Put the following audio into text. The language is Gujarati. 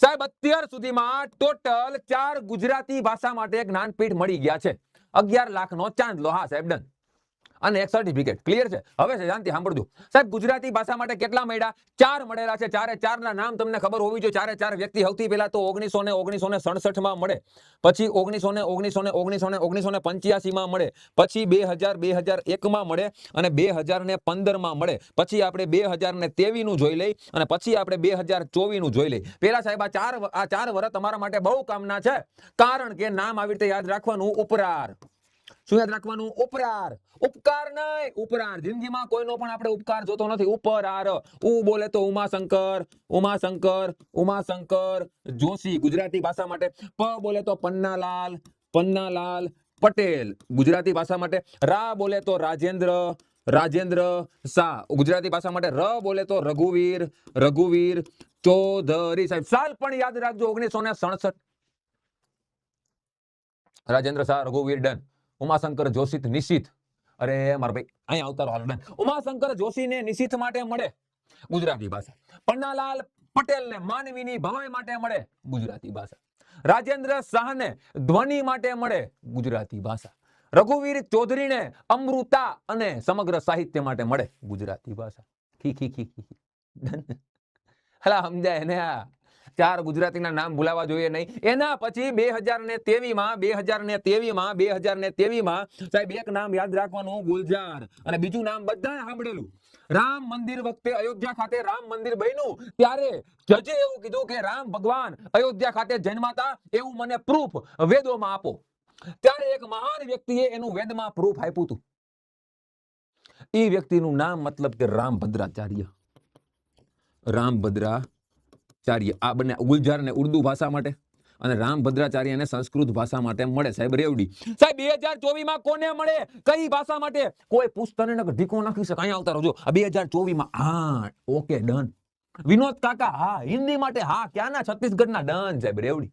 સાહેબ, અત્યાર સુધીમાં ટોટલ ચાર ગુજરાતી ભાષા માટે જ્ઞાનપીઠ મળી ગયા છે. અગિયાર લાખ નો ચાંદલો હા સાહેબ, ડન. અને એક સર્ટિફિકેટ ક્લિયર છે? હવે શાંતિ, સાંભળજો. સાહેબ, ગુજરાતી ભાષા માટે કેટલા મળ્યા? ચાર મળેલા છે. ચારે ચારના નામ તમને ખબર હોવી જોઈએ. ચારે ચાર વ્યક્તિ સૌથી પહેલા તો ઓગણીસો ને ઓગણીસો ને સડસઠમાં મળે. પછી ઓગણીસો ને ઓગણીસો ને ઓગણીસો ને ઓગણીસો ને પંચ્યાસી માં મળે. પછી બે હજાર બે હજાર એકમાં મળે અને બે હજાર ને પંદરમાં મળે. પછી આપણે બે હજાર ને તેવી નું જોઈ લઈ અને પછી આપણે બે હજાર ચોવીસનું જોઈ લઈ. પેલા સાહેબ, આ ચાર આ ચાર વર્ષ તમારા માટે બહુ કામના છે. કારણ કે નામ આવી રીતે યાદ રાખવાનું ઉપરાર. શું યાદ રાખવાનું? ઉપરાર. ઉપકાર નહીં. ઉપરાર. જિંદગીમાં કોઈનો પણ આપણે ઉપકાર જોતો નથી. ઉપરાર. ઉ બોલે તો ઉમાશંકર. ઉમાશંકર. ઉમાશંકર જોશી, ગુજરાતી ભાષા માટે. પ બોલે તો પન્નાલાલ. પન્નાલાલ પટેલ. ગુજરાતી ભાષા માટે રા બોલે તો રાજેન્દ્ર. રાજેન્દ્ર શાહ. ગુજરાતી ભાષા માટે ર બોલે તો રઘુવીર. રઘુવીર ચૌધરી સાહેબ. સાલ પણ યાદ રાખજો. ઓગણીસો ને સડસઠ. રાજેન્દ્ર શાહ, રઘુવીર ડન. ઉમાશંકર જોશી નિશિત. અરે, મારા ભાઈ, અહીંયા આવતા રહો ઉમાશંકર જોશી ને નિશિત માટે મળે ગુજરાતી ભાષા. પન્નાલાલ પટેલ ને માનવીની ભવાઈ માટે મળે ગુજરાતી ભાષા. રાજેન્દ્ર શાહને ધ્વનિ માટે મળે ગુજરાતી ભાષા. રઘુવીર ચૌધરીને અમૃતા અને સમગ્ર સાહિત્ય માટે મળે ગુજરાતી ભાષા. ખી ખી ખી ખી હલા સમજાય ને આ. ચાર ગુજરાતીના નામ ભૂલાવા જોઈએ નહીં. એના પછી બે હજાર ને તેવીમાં બે હજાર ને તેવીમાં બે હજાર ને તેવીમાં સાહેબ એક નામ યાદ રાખવાનું ગુલજાર અને બીજું નામ બધાએ સાંભળેલું. રામ મંદિર વખતે અયોધ્યા ખાતે રામ મંદિર બન્યું. ત્યારે જજે એવું કીધું કે રામ ભગવાન અયોધ્યા ખાતે જન્માતા એવું મને પ્રૂફ વેદોમાં આપો. ત્યારે એક મહાન વ્યક્તિએ એનું વેદમાં પ્રૂફ આપ્યું હતું. એ વ્યક્તિનું નામ મતલબ કે રામભદ્રાચાર્ય. રામભદ્રાચાર્ય આ બંને ગુલજાર ઉર્દુ ભાષા માટે અને રામભદ્રાચાર્ય ને સંસ્કૃત ભાષા માટે મળે. સાહેબ, રેવડી. સાહેબ બે હજાર ચોવીસમાં કોને મળે? કઈ ભાષા માટે? કોઈ પુસ્તક નહીં નકર ઢીકો નાખી શકે. અહીંયા આવતા રહો બે હજાર ચોવીસમાં હા ઓકે, ડન. વિનોદ કાકા, હા, હિન્દી માટે, હા, ક્યાંના? છત્તીસગઢના. ડન, સાહેબ, રેવડી.